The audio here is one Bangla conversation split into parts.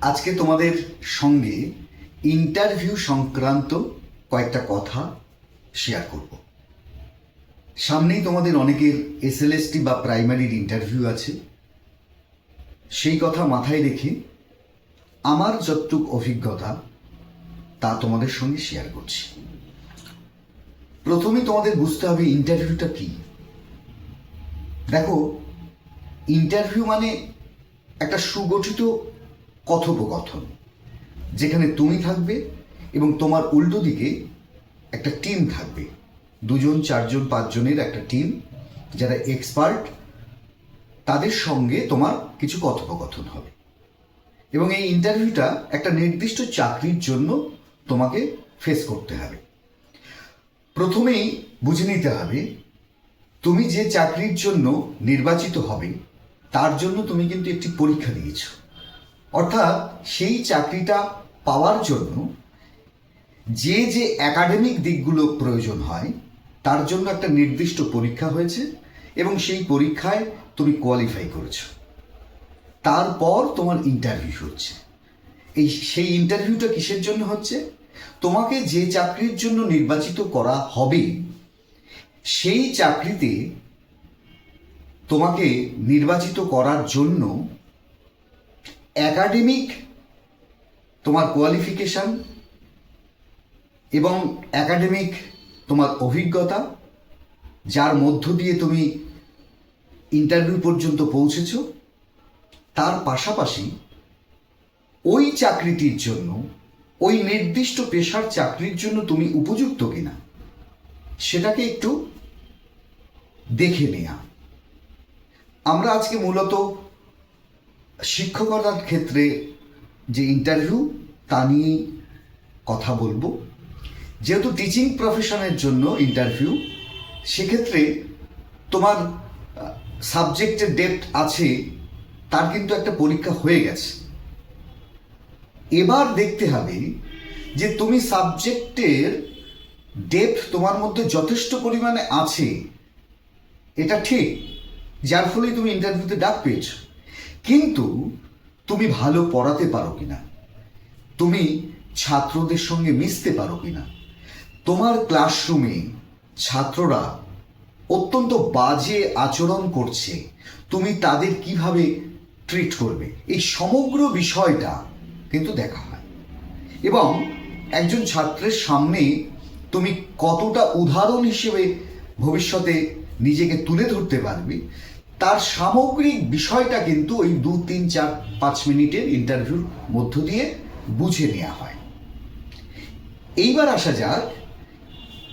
আজকে তোমাদের সঙ্গে ইন্টারভিউ সংক্রান্ত কয়েকটা কথা শেয়ার করব। সামনেই তোমাদের অনেকের এসএলএসটি বা প্রাইমারির ইন্টারভিউ আছে। সেই কথা মাথায় রেখে আমার যতটুক অভিজ্ঞতা, তা তোমাদের সঙ্গে শেয়ার করছি। প্রথমে তোমাদের বুঝতে হবে ইন্টারভিউটা কি। দেখো ইন্টারভিউ মানে একটা সুগঠিত কথোপকথন, যেখানে তুমি থাকবে এবং তোমার উল্টো দিকে একটা টিম থাকবে। দুজন, চারজন, পাঁচজনের একটা টিম যারা এক্সপার্ট তাদের সঙ্গে তোমার কিছু কথোপকথন হবে। এবং এই ইন্টারভিউটা একটা নির্দিষ্ট চাকরির জন্য তোমাকে ফেস করতে হবে। প্রথমেই বুঝে নিতে হবে, তুমি যে চাকরির জন্য নির্বাচিত হবে, তার জন্য তুমি কিন্তু একটি পরীক্ষা দিয়েছ। অর্থাৎ সেই চাকরিটা পাওয়ার জন্য যে যে একাডেমিক দিকগুলো প্রয়োজন হয়, তার জন্য একটা নির্দিষ্ট পরীক্ষা হয়েছে এবং সেই পরীক্ষায় তুমি কোয়ালিফাই করেছ। তারপর তোমার ইন্টারভিউ হচ্ছে। এই সেই ইন্টারভিউটা কিসের জন্য হচ্ছে? তোমাকে যে চাকরির জন্য নির্বাচিত করা হবে, সেই চাকরিতে তোমাকে নির্বাচিত করার জন্য একাডেমিক তোমার কোয়ালিফিকেশন এবং একাডেমিক তোমার অভিজ্ঞতা, যার মধ্য দিয়ে তুমি ইন্টারভিউ পর্যন্ত পৌঁছেছো, তার পাশাপাশি ওই চাকরিটির জন্য, ওই নির্দিষ্ট পেশার চাকরির জন্য তুমি উপযুক্ত কিনা, সেটাকে একটু দেখে নেয়া। আমরা আজকে মূলত শিক্ষকতার ক্ষেত্রে যে ইন্টারভিউ তা নিয়ে কথা বলব। যেহেতু টিচিং প্রফেশনের জন্য ইন্টারভিউ সেক্ষেত্রে তোমার সাবজেক্টের ডেপথ আছে, তার কিন্তু একটা পরীক্ষা হয়ে গেছে। এবার দেখতে হবে যে তুমি সাবজেক্টের ডেপথ তোমার মধ্যে যথেষ্ট পরিমাণে আছে, এটা ঠিক, যার ফলে তুমি ইন্টারভিউতে ডাক পেয়েছ। কিন্তু তুমি ভালো পড়াতে পারো কিনা? তুমি ছাত্রদের সঙ্গে মিশতে পারো কিনা? তোমার ক্লাসরুমে ছাত্ররা অত্যন্ত বাজে আচরণ করছে। তুমি তাদের কীভাবে ট্রিট করবে? এই সমগ্র বিষয়টা কিন্তু দেখা হয়। এবং একজন ছাত্রের সামনে তুমি কতটা উদাহরণ হিসেবে ভবিষ্যতে নিজেকে তুলে ধরতে পারবে তার সামগ্রিক বিষয়টা কিন্তু ওই দু, তিন, চার, পাঁচ মিনিটের ইন্টারভিউর মধ্য দিয়ে বুঝে নেওয়া হয়। এইবার আসা যাক,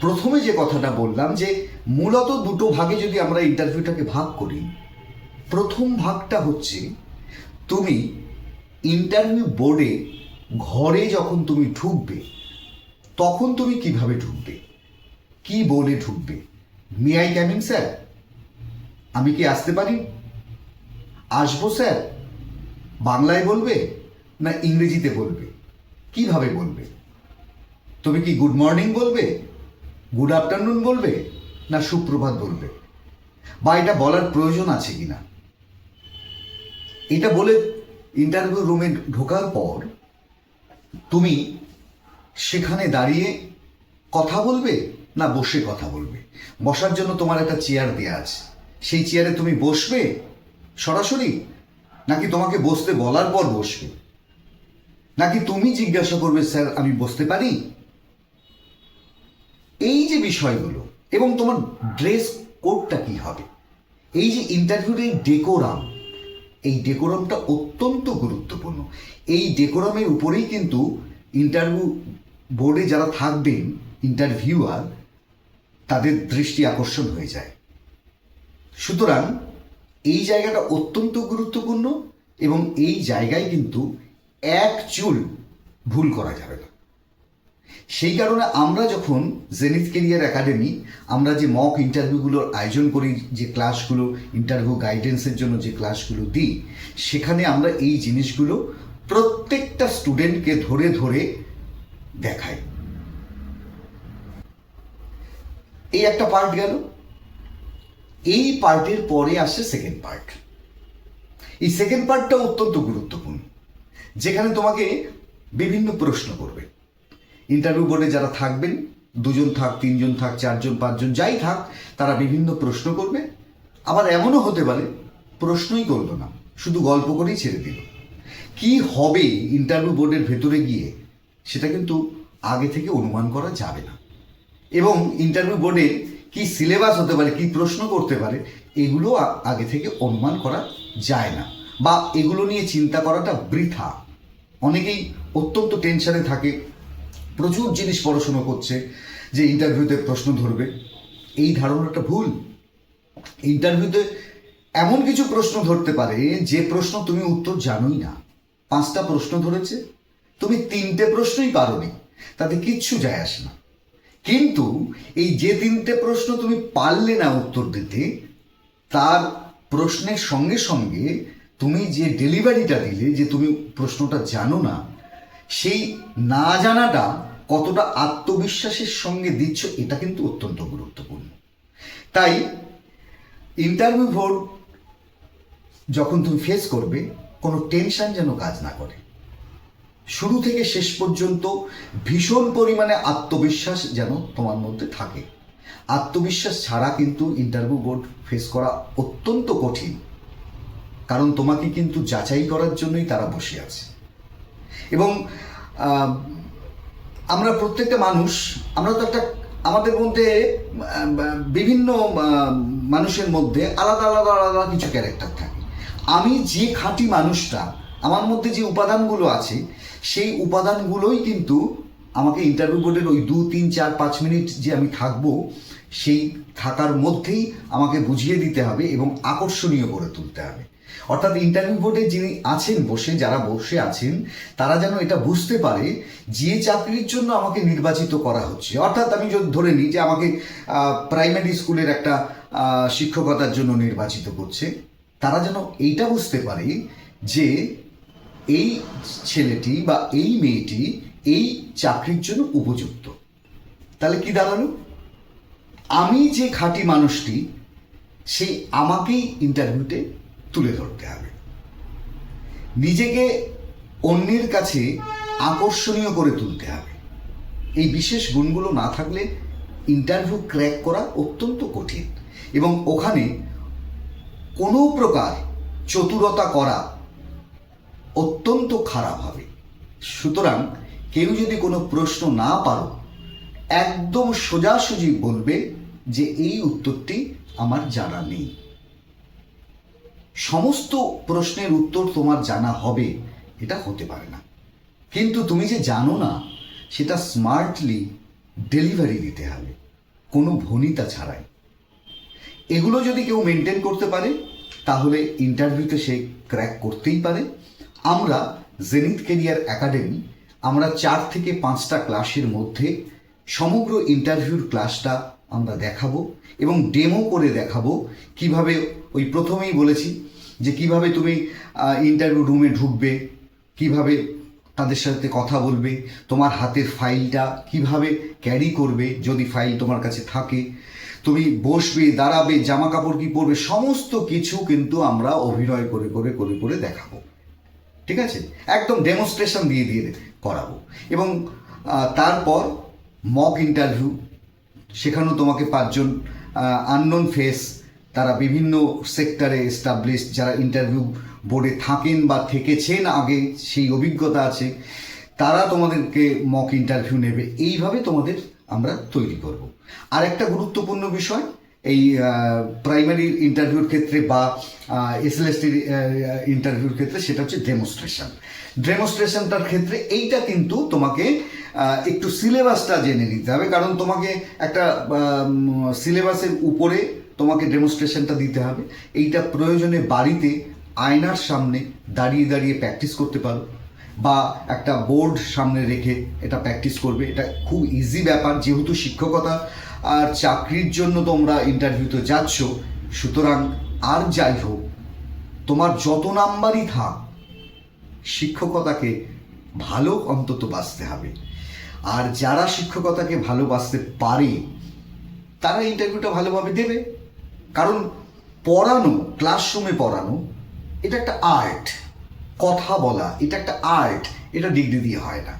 প্রথমে যে কথাটা বললাম যে মূলত দুটো ভাগে যদি আমরা ইন্টারভিউটাকে ভাগ করি, প্রথম ভাগটা হচ্ছে তুমি ইন্টারভিউ বোর্ডে ঘরে যখন তুমি ঢুকবে, তখন তুমি কীভাবে ঢুকবে? কি বলে ঢুকবে? মি আই ক্যামিং স্যার আমি কি আসতে পারি? আসব স্যার। বাংলায় বলবে না ইংরেজিতে বলবে? কীভাবে বলবে? তুমি কি গুড মর্নিং বলবে? গুড আফটারনুন বলবে? না সুপ্রভাত বলবে? বা এটা বলার প্রয়োজন আছে কি না এটা বলে ইন্টারভিউ রুমে ঢোকার পর তুমি সেখানে দাঁড়িয়ে কথা বলবে না বসে কথা বলবে? বসার জন্য তোমার একটা চেয়ার দেওয়া আছে। সেই চেয়ারে তুমি বসবে? সরাসরি? নাকি তোমাকে বসতে বলার পর বসবে? নাকি তুমি জিজ্ঞাসা করবে, স্যার, আমি বসতে পারি? এই যে বিষয়গুলো, এবং তোমার ড্রেস কোডটা কি হবে? এই যে ইন্টারভিউর এই ডেকোরাম এই ডেকোরামটা অত্যন্ত গুরুত্বপূর্ণ। এই ডেকোরামের উপরেই কিন্তু ইন্টারভিউ বোর্ডে যারা থাকবেন ইন্টারভিউয়ার তাদের দৃষ্টি আকর্ষণ হয়ে যায়। সুতরাং এই জায়গাটা অত্যন্ত গুরুত্বপূর্ণ এবং এই জায়গায় কিন্তু এক চুল ভুল করা যাবে না। সেই কারণে আমরা যখন জেনিথ কেরিয়ার একাডেমি আমরা যে মক ইন্টারভিউগুলোর আয়োজন করি, যে ক্লাসগুলো ইন্টারভিউ গাইডেন্সের জন্য যে ক্লাসগুলো দিই, সেখানে আমরা এই জিনিসগুলো প্রত্যেকটা স্টুডেন্টকে ধরে ধরে দেখাই। এই একটা পার্ট গেল। এই পার্টের পরে আসে সেকেন্ড পার্ট এই সেকেন্ড পার্টটা অত্যন্ত গুরুত্বপূর্ণ, যেখানে তোমাকে বিভিন্ন প্রশ্ন করবে। ইন্টারভিউ বোর্ডে যারা থাকবেন, দুজন থাক, তিনজন থাক, চারজন, পাঁচজন, যাই থাক, তারা বিভিন্ন প্রশ্ন করবে। আবার এমনও হতে পারে, প্রশ্নই করল না, শুধু গল্প করেই ছেড়ে দিল। কি হবে ইন্টারভিউ বোর্ডের ভেতরে গিয়ে, সেটা কিন্তু আগে থেকে অনুমান করা যাবে না। এবং ইন্টারভিউ বোর্ডে কি সিলেবাস হতে পারে, কি প্রশ্ন করতে পারে, এগুলো আগে থেকে অনুমান করা যায় না। বা এগুলো নিয়ে চিন্তা করাটা বৃথা। অনেকেই অত্যন্ত টেনশনে থাকে, প্রচুর জিনিস পড়াশুনো করছে, যে ইন্টারভিউতে প্রশ্ন ধরবে। এই ধারণাটা ভুল। ইন্টারভিউতে এমন কিছু প্রশ্ন ধরতে পারে, যে প্রশ্ন তুমি উত্তর জানোই না। পাঁচটা প্রশ্ন ধরেছে, তুমি তিনটে প্রশ্নই পারোনি, তাতে কিচ্ছু যায় আসে না। কিন্তু এই যে তিনটে প্রশ্ন তুমি পারলে না উত্তর দিতে, তার প্রশ্নের সঙ্গে সঙ্গে তুমি যে ডেলিভারিটা দিলে, যে তুমি প্রশ্নটা জানো না, সেই না জানাটা কতটা আত্মবিশ্বাসের সঙ্গে দিচ্ছ, এটা কিন্তু অত্যন্ত গুরুত্বপূর্ণ। তাই ইন্টারভিউ ভোট যখন তুমি ফেস করবে, কোনো টেনশন যেন কাজ না করে। শুরু থেকে শেষ পর্যন্ত ভীষণ পরিমাণে আত্মবিশ্বাস যেন তোমার মধ্যে থাকে। আত্মবিশ্বাস ছাড়া কিন্তু ইন্টারভিউ বোর্ড ফেস করা অত্যন্ত কঠিন। কারণ তোমাকে কিন্তু যাচাই করার জন্যই তারা বসে আছে। এবং আমরা প্রত্যেকটা মানুষ, আমরা তো একটা আমাদের মধ্যে বিভিন্ন মানুষের মধ্যে আলাদা আলাদা আলাদা কিছু ক্যারেক্টার থাকে। আমি যে খাঁটি মানুষটা, আমার মধ্যে যে উপাদানগুলো আছে সেই উপাদানগুলোই কিন্তু আমাকে ইন্টারভিউ বোর্ডের ওই দু, তিন, চার, পাঁচ মিনিট যে আমি থাকব, সেই থাকার মধ্যেই আমাকে বুঝিয়ে দিতে হবে এবং আকর্ষণীয় করে তুলতে হবে। অর্থাৎ ইন্টারভিউ বোর্ডে যিনি আছেন বসে, যারা বসে আছেন, তারা যেন এটা বুঝতে পারে যে চাকরির জন্য আমাকে নির্বাচিত করা হচ্ছে। অর্থাৎ আমি যদি ধরে নিই যে আমাকে প্রাইমারি স্কুলের একটা শিক্ষকতার জন্য নির্বাচিত করছে, তারা যেন এইটা বুঝতে পারে যে এই ছেলেটি বা এই মেয়েটি এই চাকরির জন্য উপযুক্ত। তাহলে কি দাঁড়াল? আমি যে খাঁটি মানুষটি, সেই আমাকেই ইন্টারভিউতে তুলে ধরতে হবে। নিজেকে অন্যের কাছে আকর্ষণীয় করে তুলতে হবে। এই বিশেষ গুণগুলো না থাকলে ইন্টারভিউ ক্র্যাক করা অত্যন্ত কঠিন এবং ওখানে কোনো প্রকার চতুরতা করা অত্যন্ত খারাপ হবে। সুতরাং কেউ যদি কোনো প্রশ্ন না পারো, একদম সোজাসুজি বলবে যে এই উত্তরটি আমার জানা নেই। সমস্ত প্রশ্নের উত্তর তোমার জানা হবে, এটা হতে পারে না। কিন্তু তুমি যে জানো না, সেটা স্মার্টলি ডেলিভারি দিতে হবে, কোনো ভনিতা ছাড়াই। এগুলো যদি কেউ মেনটেন করতে পারে, তাহলে ইন্টারভিউতে সে ক্র্যাক করতেই পারে। আমরা জেনিথ কেরিয়ার একাডেমি আমরা চার থেকে পাঁচটা ক্লাসের মধ্যে সমগ্র ইন্টারভিউর ক্লাসটা আমরা দেখাবো এবং ডেমো করে দেখাবো কীভাবে ওই প্রথমেই বলেছি যে কীভাবে তুমি ইন্টারভিউ রুমে ঢুকবে, কীভাবে তাদের সাথে কথা বলবে, তোমার হাতের ফাইলটা কীভাবে ক্যারি করবে যদি ফাইল তোমার কাছে থাকে, তুমি বসবে, দাঁড়াবে, জামা কাপড় কি পরবে, সমস্ত কিছু কিন্তু আমরা অভিনয় করে করে করে করে দেখাবো। ঠিক আছে? একদম ডেমনস্ট্রেশন দিয়ে দিয়ে করাবো। এবং তারপর মক ইন্টারভিউ সেখানেও তোমাকে পাঁচজন আননোন ফেস তারা বিভিন্ন সেক্টরে এস্টাবলিশ যারা ইন্টারভিউ বোর্ডে থাকেন বা থেকেছেন আগে, সেই অভিজ্ঞতা আছে, তারা তোমাদেরকে মক ইন্টারভিউ নেবে। এইভাবে তোমাদের আমরা তৈরি করব। আর একটা গুরুত্বপূর্ণ বিষয় এই প্রাইমারি ইন্টারভিউর ক্ষেত্রে বা এসএলএসটির ইন্টারভিউর ক্ষেত্রে সেটা হচ্ছে ডেমনস্ট্রেশন ডেমনস্ট্রেশনটার ক্ষেত্রে এইটা কিন্তু তোমাকে একটু সিলেবাসটা জেনে নিতে হবে। কারণ তোমাকে একটা সিলেবাসের উপরে তোমাকে ডেমনস্ট্রেশনটা দিতে হবে। এইটা প্রয়োজনে বাড়িতে আয়নার সামনে দাঁড়িয়ে দাঁড়িয়ে প্র্যাকটিস করতে পারো। বা একটা বোর্ড সামনে রেখে এটা প্র্যাকটিস করবে। এটা খুব ইজি ব্যাপার। যেহেতু শিক্ষকতা আর চাকরির জন্য তোমরা ইন্টারভিউতে যাচ্ছ, সুতরাং আর যাই হোক, তোমার যত নাম্বারই থাক, শিক্ষকতাকে ভালো অন্তত বাঁচতে হবে। আর যারা শিক্ষকতাকে ভালোবাসতে পারে, তারা ইন্টারভিউটা ভালোভাবে দেবে। কারণ পড়ানো ক্লাসরুমে পড়ানো, এটা একটা আর্ট কথা বলা, এটা একটা আর্ট এটা ডিগ্রি দিয়ে হয় না।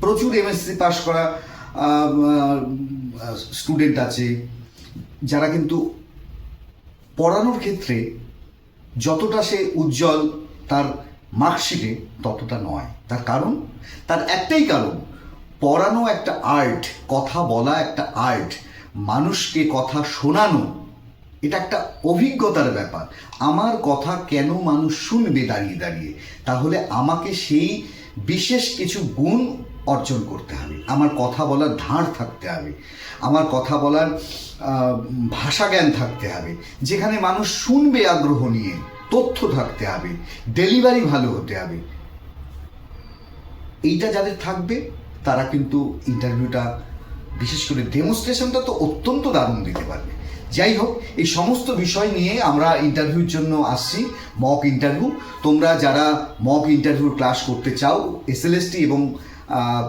প্রচুর এমএসসি পাস করা স্টুডেন্ট আছে, যারা কিন্তু পড়ানোর ক্ষেত্রে যতটা সে উজ্জ্বল তার মার্কশিটে ততটা নয়। তার কারণ? তার একটাই কারণ, পড়ানো একটা আর্ট কথা বলা একটা আর্ট মানুষকে কথা শোনানো, এটা একটা অভিজ্ঞতার ব্যাপার। আমার কথা কেন মানুষ শুনবে দাঁড়িয়ে দাঁড়িয়ে? তাহলে আমাকে সেই বিশেষ কিছু গুণ অর্জন করতে হবে আমার কথা বলার ধার থাকতে হবে আমার কথা বলার ভাষা জ্ঞান থাকতে হবে যেখানে মানুষ শুনবে আগ্রহ নিয়ে, তথ্য থাকতে হবে ডেলিভারি ভালো হতে হবে এইটা যাদের থাকবে, তারা কিন্তু ইন্টারভিউটা, বিশেষ করে ডেমনস্ট্রেশনটা তো অত্যন্ত দারুণ দিতে পারবে। যাই হোক, এই সমস্ত বিষয় নিয়ে আমরা ইন্টারভিউর জন্য আসছি। মক ইন্টারভিউ তোমরা যারা মক ইন্টারভিউ ক্লাস করতে চাও এসএলএসটি এবং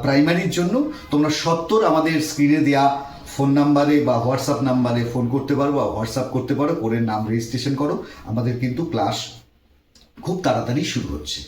প্রাইমারির জন্য তোমরা সত্তর আমাদের স্ক্রিনে দেওয়া ফোন নাম্বারে বা হোয়াটসঅ্যাপ নাম্বারে ফোন করতে পারো বা হোয়াটসঅ্যাপ করতে পারো করে নাম রেজিস্ট্রেশন করো। আমাদের কিন্তু ক্লাস খুব তাড়াতাড়ি শুরু হচ্ছে।